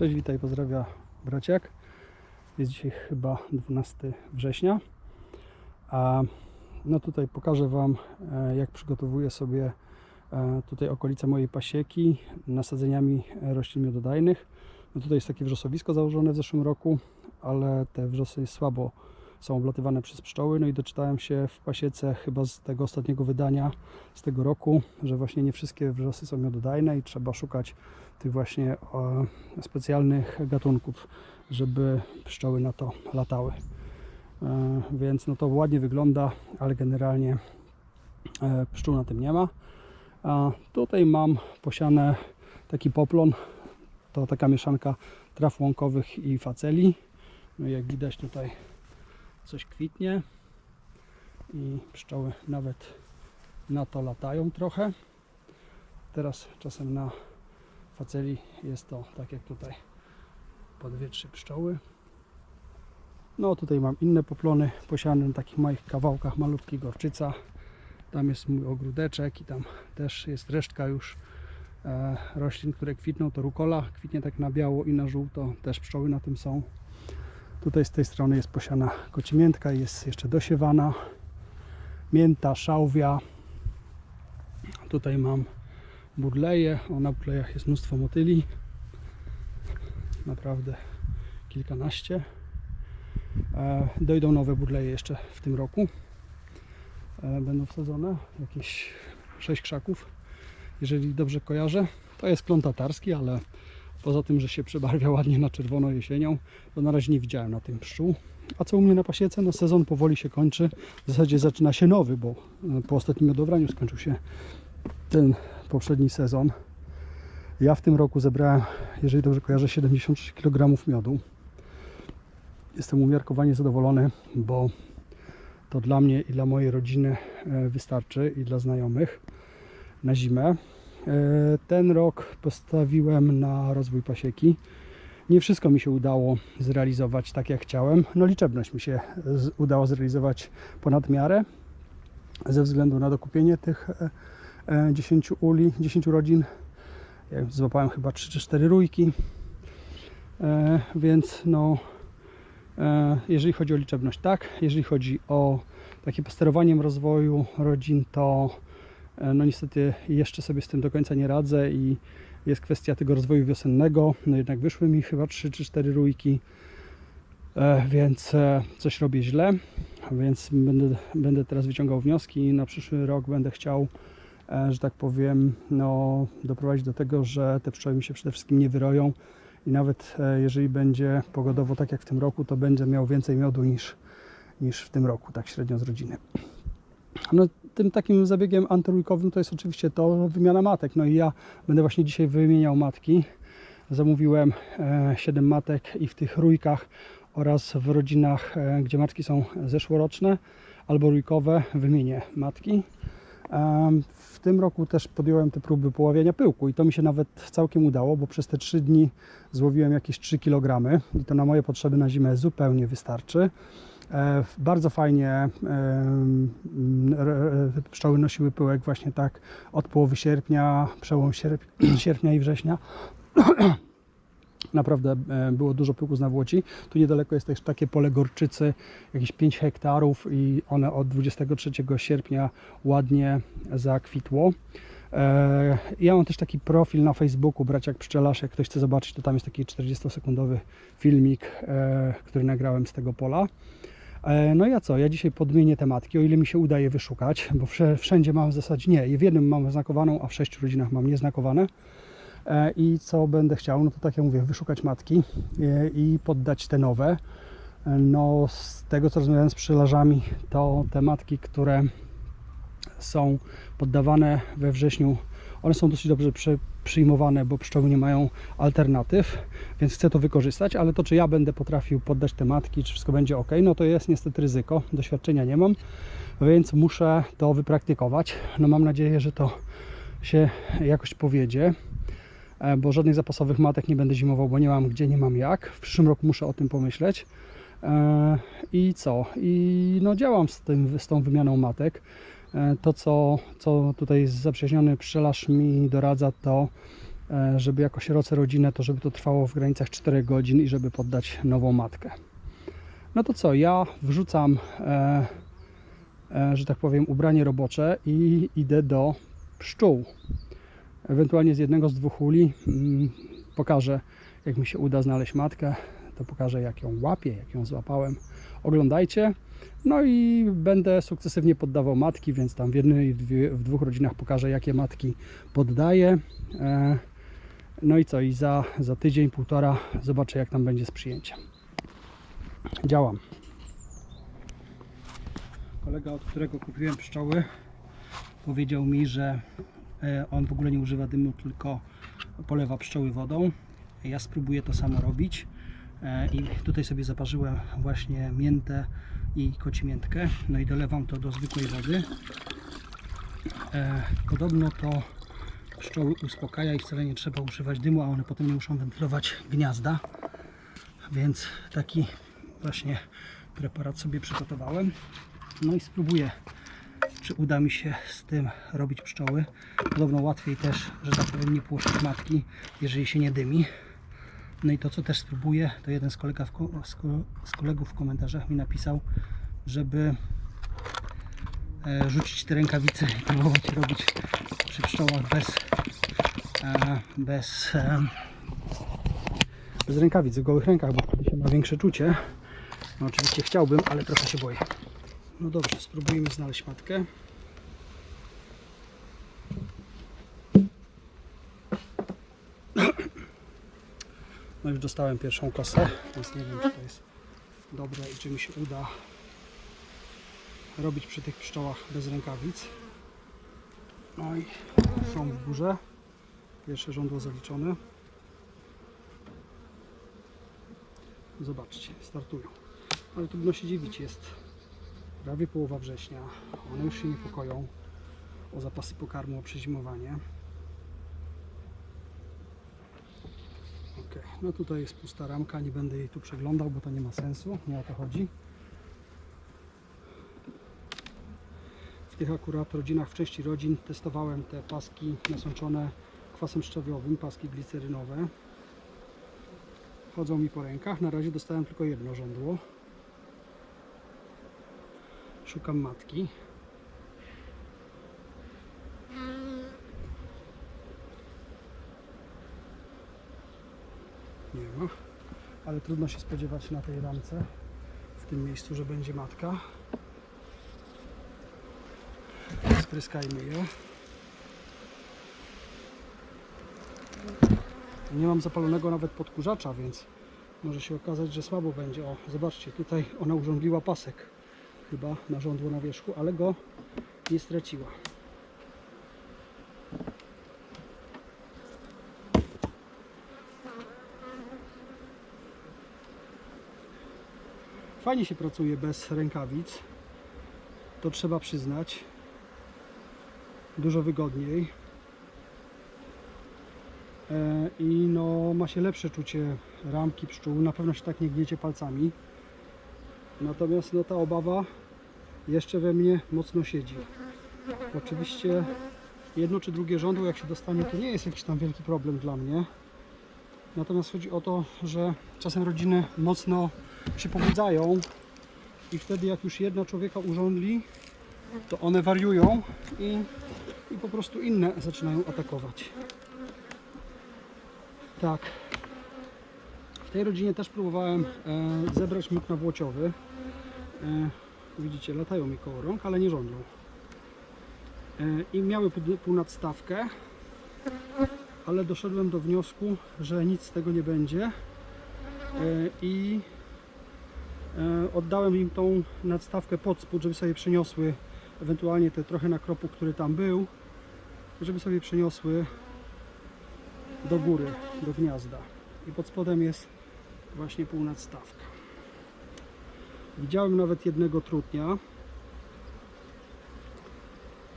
Cześć, witaj, pozdrawia braciak. Jest dzisiaj chyba 12 września. A no tutaj pokażę Wam, e, jak przygotowuję sobie e, tutaj okolice mojej pasieki nasadzeniami roślin miododajnych. No tutaj jest takie wrzosowisko założone w zeszłym roku, ale te wrzosy słabo są oblatywane przez pszczoły. No i doczytałem się w pasiece chyba z tego ostatniego wydania z tego roku, że właśnie nie wszystkie wrzosy są miododajne i trzeba szukać tych właśnie e, specjalnych gatunków, żeby pszczoły na to latały. E, Więc no to ładnie wygląda, ale generalnie e, pszczół na tym nie ma. A tutaj mam posiane taki poplon. To taka mieszanka traw łąkowych i faceli. No jak widać tutaj coś kwitnie i pszczoły nawet na to latają trochę. Teraz czasem na faceli jest to tak jak tutaj po dwie, trzy pszczoły. No tutaj mam inne poplony posiane na takich małych kawałkach malutki gorczyca. Tam jest mój ogródeczek i tam też jest resztka już e, roślin, które kwitną. To rukola kwitnie tak na biało i na żółto. Też pszczoły na tym są. Tutaj z tej strony jest posiana kocimiętka, jest jeszcze dosiewana. Mięta, szałwia. Tutaj mam burleje. O, na burlejach jest mnóstwo motyli. Naprawdę kilkanaście. E, dojdą nowe burleje jeszcze w tym roku. E, będą wsadzone jakieś 6 krzaków. Jeżeli dobrze kojarzę, to jest klon tatarski, ale poza tym, że się przebarwia ładnie na czerwono jesienią, to na razie nie widziałem na tym pszczół. A co u mnie na pasiece? No sezon powoli się kończy. W zasadzie zaczyna się nowy, bo e, po ostatnim miodobraniu skończył się ten poprzedni sezon. Ja w tym roku zebrałem, jeżeli dobrze kojarzę, 76 kg miodu. Jestem umiarkowanie zadowolony, bo to dla mnie i dla mojej rodziny e, wystarczy i dla znajomych na zimę. E, Ten rok postawiłem na rozwój pasieki. Nie wszystko mi się udało zrealizować tak jak chciałem. No liczebność mi się udało zrealizować ponad miarę ze względu na dokupienie tych e, e, 10 uli, 10 rodzin. Ja złapałem chyba 3 czy 4 rójki. E, Więc no E, Jeżeli chodzi o liczebność, tak. Jeżeli chodzi o takie posterowaniem rozwoju rodzin, to e, no niestety jeszcze sobie z tym do końca nie radzę i jest kwestia tego rozwoju wiosennego. No jednak wyszły mi chyba 3 czy 4 rójki, e, więc e, coś robię źle, więc będę, będę teraz wyciągał wnioski i na przyszły rok będę chciał, e, że tak powiem, no, doprowadzić do tego, że te pszczoły mi się przede wszystkim nie wyroją i nawet e, jeżeli będzie pogodowo tak jak w tym roku, to będzie miał więcej miodu niż, niż w tym roku, tak średnio z rodziny. No, tym takim zabiegiem antyrójkowym to jest oczywiście to wymiana matek. No i ja będę właśnie dzisiaj wymieniał matki. Zamówiłem e, 7 matek i w tych rójkach oraz w rodzinach, e, gdzie matki są zeszłoroczne albo rójkowe, wymienię matki. W tym roku też podjąłem te próby poławiania pyłku i to mi się nawet całkiem udało, bo przez te 3 dni złowiłem jakieś 3 kg i to na moje potrzeby na zimę zupełnie wystarczy. E, Bardzo fajnie r- pszczoły nosiły pyłek właśnie tak od połowy sierpnia, przełom sierp- sierpnia i września. Naprawdę e, było dużo pyłku z nawłoci. Tu niedaleko jest też takie pole gorczycy, jakieś 5 hektarów i one od 23 sierpnia ładnie zakwitło. E, Ja mam też taki profil na Facebooku, Braciak Pszczelarz. Jak ktoś chce zobaczyć, to tam jest taki 40-sekundowy filmik, e, który nagrałem z tego pola. E, No ja co, ja dzisiaj podmienię tematki, o ile mi się udaje wyszukać, bo wszędzie mam w zasadzie nie, w jednym mam znakowaną, a w sześciu rodzinach mam nieznakowane. E, I co będę chciał, no to tak jak mówię, wyszukać matki e, i poddać te nowe. No z tego co rozmawiałem z pszczelarzami, to te matki, które są poddawane we wrześniu, one są dosyć dobrze przy, przyjmowane, bo pszczoły nie mają alternatyw, więc chcę to wykorzystać, ale to czy ja będę potrafił poddać te matki, czy wszystko będzie ok, no to jest niestety ryzyko, doświadczenia nie mam, więc muszę to wypraktykować. No mam nadzieję, że to się jakoś powiedzie, e, bo żadnych zapasowych matek nie będę zimował, bo nie mam gdzie, nie mam jak. W przyszłym roku muszę o tym pomyśleć. E, I co? I no działam z, tym, z tą wymianą matek. E, To, co, co tutaj zaprzyjaźniony pszczelarz mi doradza, to e, żeby jako sieroce rodzinę, to żeby to trwało w granicach 4 godzin i żeby poddać nową matkę. No to co, ja wrzucam, e, e, że tak powiem, ubranie robocze i idę do pszczół. Ewentualnie z jednego z dwóch uli mm, pokażę, jak mi się uda znaleźć matkę, to pokażę, jak ją łapię, jak ją złapałem. Oglądajcie. No i będę sukcesywnie poddawał matki, więc tam w jednej i w dwóch rodzinach pokażę, jakie matki poddaję. E, No i co, i za, za tydzień, półtora zobaczę, jak tam będzie z przyjęciem. Działam. Kolega, od którego kupiłem pszczoły, powiedział mi, że e, on w ogóle nie używa dymu, tylko polewa pszczoły wodą. Ja spróbuję to samo robić. E, I tutaj sobie zaparzyłem właśnie miętę i kocimiętkę. No i dolewam to do zwykłej wody. E, Podobno to pszczoły uspokaja i wcale nie trzeba używać dymu, a one potem nie muszą wentylować gniazda. Więc taki właśnie preparat sobie przygotowałem. No i spróbuję, czy uda mi się z tym robić pszczoły. Podobno łatwiej też, że tak powiem, nie płoszyć matki, jeżeli się nie dymi. No i to, co też spróbuję, to jeden z, kolega w, z, ko- z kolegów w komentarzach mi napisał, żeby e, rzucić te rękawice i próbować robić przy pszczołach bez, e, bez, e, bez rękawic, w gołych rękach, bo wtedy się ma większe czucie. No oczywiście chciałbym, ale trochę się boję. No dobrze, spróbujemy znaleźć matkę. No już dostałem pierwszą kosę, więc nie wiem czy to jest dobre i czy mi się uda robić przy tych pszczołach bez rękawic. No i są w górze. Pierwsze żądło zaliczone. Zobaczcie, startują. Ale trudno się dziwić, jest prawie połowa września. One już się niepokoją o zapasy pokarmu, o przezimowanie. Ok, no tutaj jest pusta ramka, nie będę jej tu przeglądał, bo to nie ma sensu, nie o to chodzi. W tych akurat rodzinach, w części rodzin testowałem te paski nasączone kwasem szczawiowym, paski glicerynowe. Chodzą mi po rękach, na razie dostałem tylko jedno żądło. Szukam matki. Ale trudno się spodziewać na tej ramce, w tym miejscu, że będzie matka. Spryskajmy je. Nie mam zapalonego nawet podkurzacza, więc może się okazać, że słabo będzie. O, zobaczcie, tutaj ona urządliła pasek chyba na żądło na wierzchu, ale go nie straciła. Fajnie się pracuje bez rękawic. To trzeba przyznać. Dużo wygodniej. E, I no, ma się lepsze czucie ramki pszczół. Na pewno się tak nie gniecie palcami. Natomiast no, ta obawa jeszcze we mnie mocno siedzi. Oczywiście jedno czy drugie żądło jak się dostanie to nie jest jakiś tam wielki problem dla mnie. Natomiast chodzi o to, że czasem rodziny mocno się pobudzają i wtedy jak już jedna człowieka urządli, to one wariują i, i po prostu inne zaczynają atakować. Tak. W tej rodzinie też próbowałem e, zebrać miód nawłociowy. E, widzicie, latają mi koło rąk, ale nie żądlą. E, I miały pół- półnadstawkę, ale doszedłem do wniosku, że nic z tego nie będzie. E, I oddałem im tą nadstawkę pod spód, żeby sobie przeniosły ewentualnie te trochę nakropu, który tam był, żeby sobie przeniosły do góry, do gniazda. I pod spodem jest właśnie półnadstawka. Widziałem nawet jednego trutnia,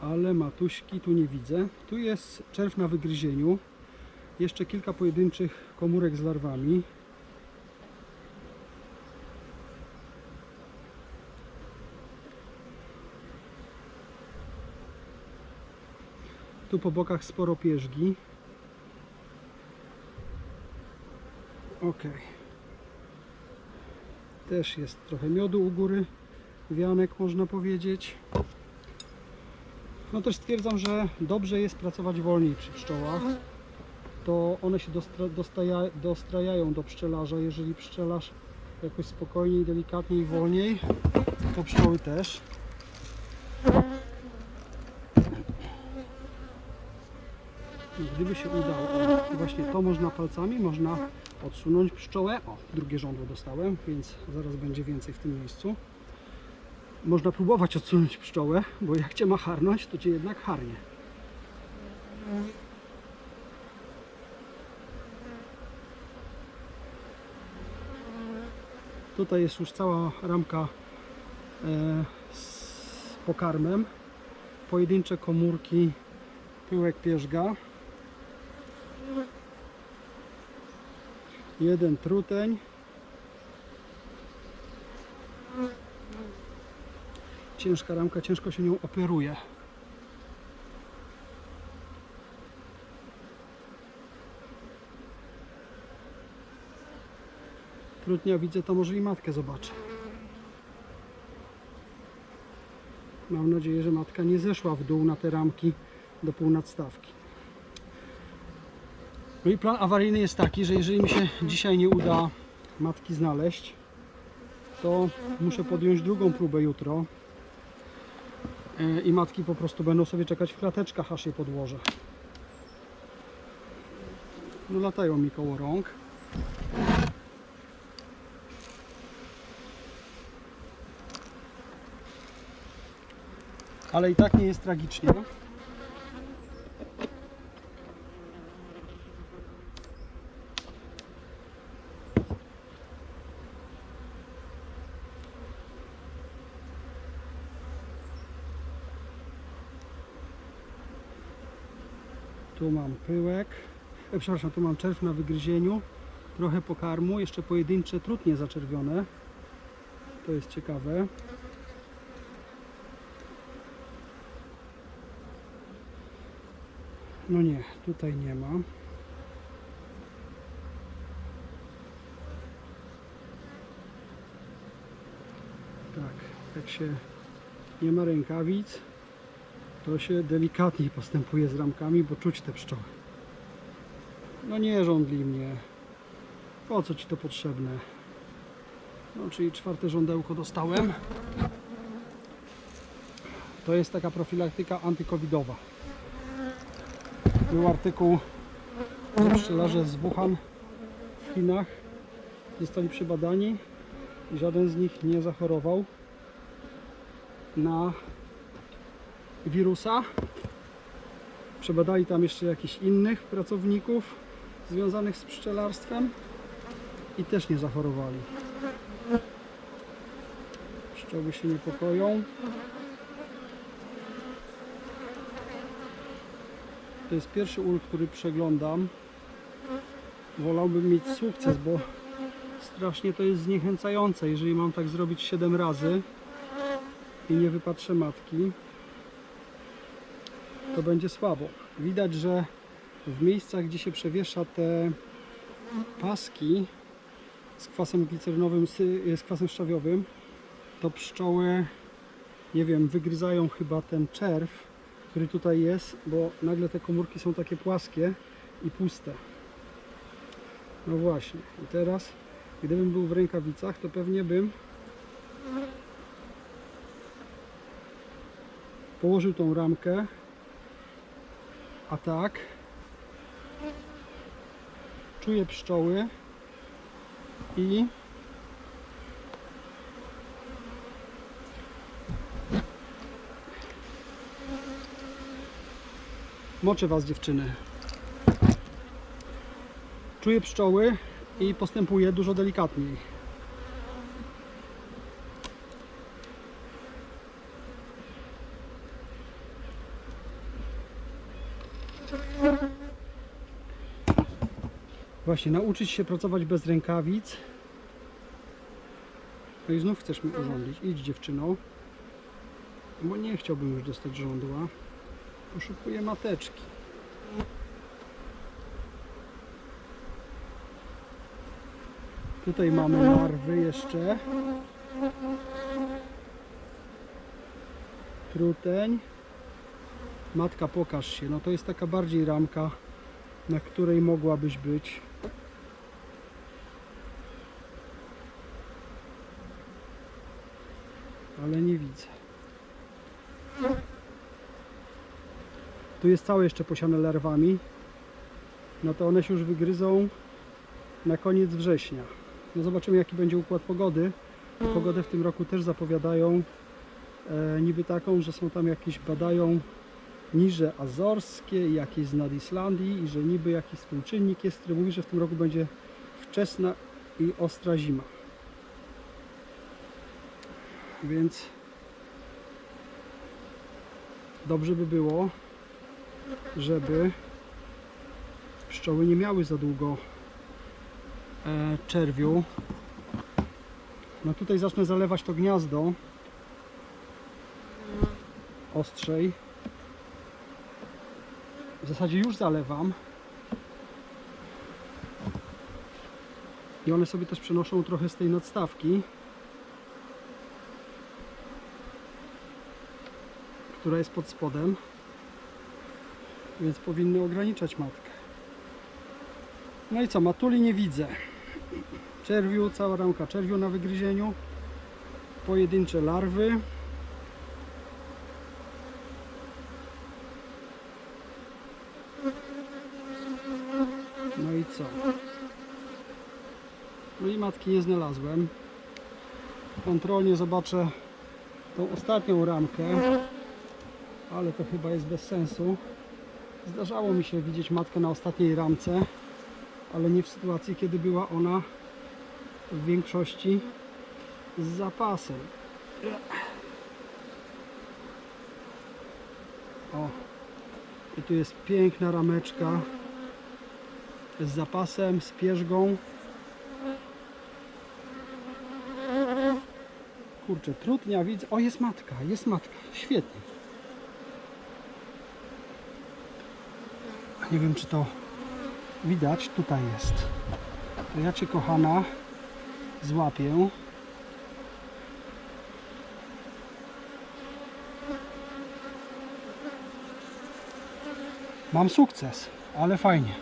ale matuśki tu nie widzę. Tu jest czerw na wygryzieniu. Jeszcze kilka pojedynczych komórek z larwami. Tu po bokach sporo pierzgi. Ok. Też jest trochę miodu u góry. Wianek można powiedzieć. No też stwierdzam, że dobrze jest pracować wolniej przy pszczołach. To one się dostaja, dostrajają do pszczelarza. Jeżeli pszczelarz jakoś spokojniej, delikatniej, wolniej, to pszczoły też. Gdyby się udało, właśnie to można palcami, można odsunąć pszczołę. O, drugie żądło dostałem, więc zaraz będzie więcej w tym miejscu. Można próbować odsunąć pszczołę, bo jak cię ma harnąć, to cię jednak harnie. Tutaj jest już cała ramka e, z pokarmem. Pojedyncze komórki pyłek pierzga. Jeden truteń. Ciężka ramka, ciężko się nią operuje. Trudnia widzę, to może i matkę zobaczę. Mam nadzieję, że matka nie zeszła w dół na te ramki do półnadstawki. No i plan awaryjny jest taki, że jeżeli mi się dzisiaj nie uda matki znaleźć, to muszę podjąć drugą próbę jutro. E, I matki po prostu będą sobie czekać w klateczkach, aż je podłożę. No latają mi koło rąk. Ale i tak nie jest tragicznie. Tu mam pyłek. E, przepraszam, tu mam czerw na wygryzieniu. Trochę pokarmu, jeszcze pojedyncze trutnie zaczerwione. To jest ciekawe. No nie, tutaj nie ma. Tak, jak się nie ma rękawic, to się delikatniej postępuje z ramkami, bo czuć te pszczoły. No nie żądli mnie. Po co ci to potrzebne? No, czyli czwarte żądełko dostałem. To jest taka profilaktyka antykowidowa. Był artykuł, że pszczelarze z Wuhan w Chinach zostali przebadani i żaden z nich nie zachorował na wirusa. Przebadali tam jeszcze jakichś innych pracowników związanych z pszczelarstwem i też nie zachorowali. Pszczoły się niepokoją. To jest pierwszy ul, który przeglądam. Wolałbym mieć sukces, bo strasznie to jest zniechęcające, jeżeli mam tak zrobić 7 razy i nie wypatrzę matki, to będzie słabo. Widać, że w miejscach, gdzie się przewiesza te paski z kwasem glicerynowym, sy- z kwasem szczawiowym, to pszczoły, nie wiem, wygryzają chyba ten czerw, który tutaj jest, bo nagle te komórki są takie płaskie i puste. No właśnie. I teraz, gdybym był w rękawicach, to pewnie bym położył tą ramkę, a tak czuję pszczoły i moczę was dziewczyny. Czuję pszczoły i postępuję dużo delikatniej. Właśnie, nauczyć się pracować bez rękawic. No i znów chcesz mi urządzić. Idź dziewczyno. Bo nie chciałbym już dostać żądła. Poszukuję mateczki. Tutaj mamy larwy jeszcze. Truteń. Matka, pokaż się. No to jest taka bardziej ramka, na której mogłabyś być. Ale nie widzę. Tu jest całe jeszcze posiane larwami. No to one się już wygryzą na koniec września. No zobaczymy jaki będzie układ pogody. Pogodę w tym roku też zapowiadają e, niby taką, że są tam jakieś, badają niże azorskie jakieś z nad Islandii i że niby jakiś współczynnik jest, który mówi, że w tym roku będzie wczesna i ostra zima. Więc dobrze by było, żeby pszczoły nie miały za długo e, czerwiu. No tutaj zacznę zalewać to gniazdo ostrzej. W zasadzie już zalewam. I one sobie też przenoszą trochę z tej nadstawki, która jest pod spodem, więc powinny ograniczać matkę. No i co, matuli nie widzę. Czerwiu, cała ramka czerwiu na wygryzieniu. Pojedyncze larwy. No i co? No i matki nie znalazłem. Kontrolnie zobaczę tą ostatnią ramkę, ale to chyba jest bez sensu. Zdarzało mi się widzieć matkę na ostatniej ramce, ale nie w sytuacji, kiedy była ona w większości z zapasem. O, i tu jest piękna rameczka z zapasem, z pierzgą. Kurczę, trudnia widzę. O, jest matka, jest matka. Świetnie. Nie wiem, czy to widać. Tutaj jest. To ja Cię, kochana, złapię. Mam sukces, ale fajnie.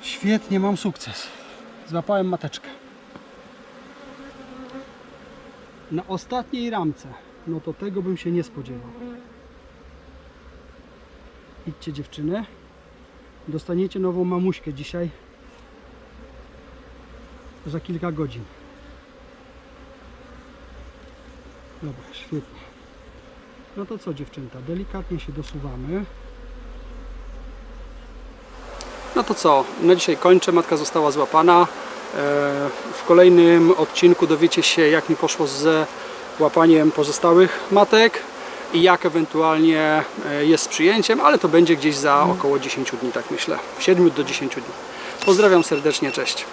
Świetnie, mam sukces. Złapałem mateczkę. Na ostatniej ramce. No to tego bym się nie spodziewał. Idźcie dziewczyny. Dostaniecie nową mamuśkę dzisiaj. Za kilka godzin. Dobra, świetnie. No to co dziewczęta, delikatnie się dosuwamy. No to co, na dzisiaj kończę. Matka została złapana. E, W kolejnym odcinku dowiecie się jak mi poszło ze łapaniem pozostałych matek i jak ewentualnie e, jest z przyjęciem, ale to będzie gdzieś za około 10 dni, tak myślę. 7 do 10 dni. Pozdrawiam serdecznie, cześć.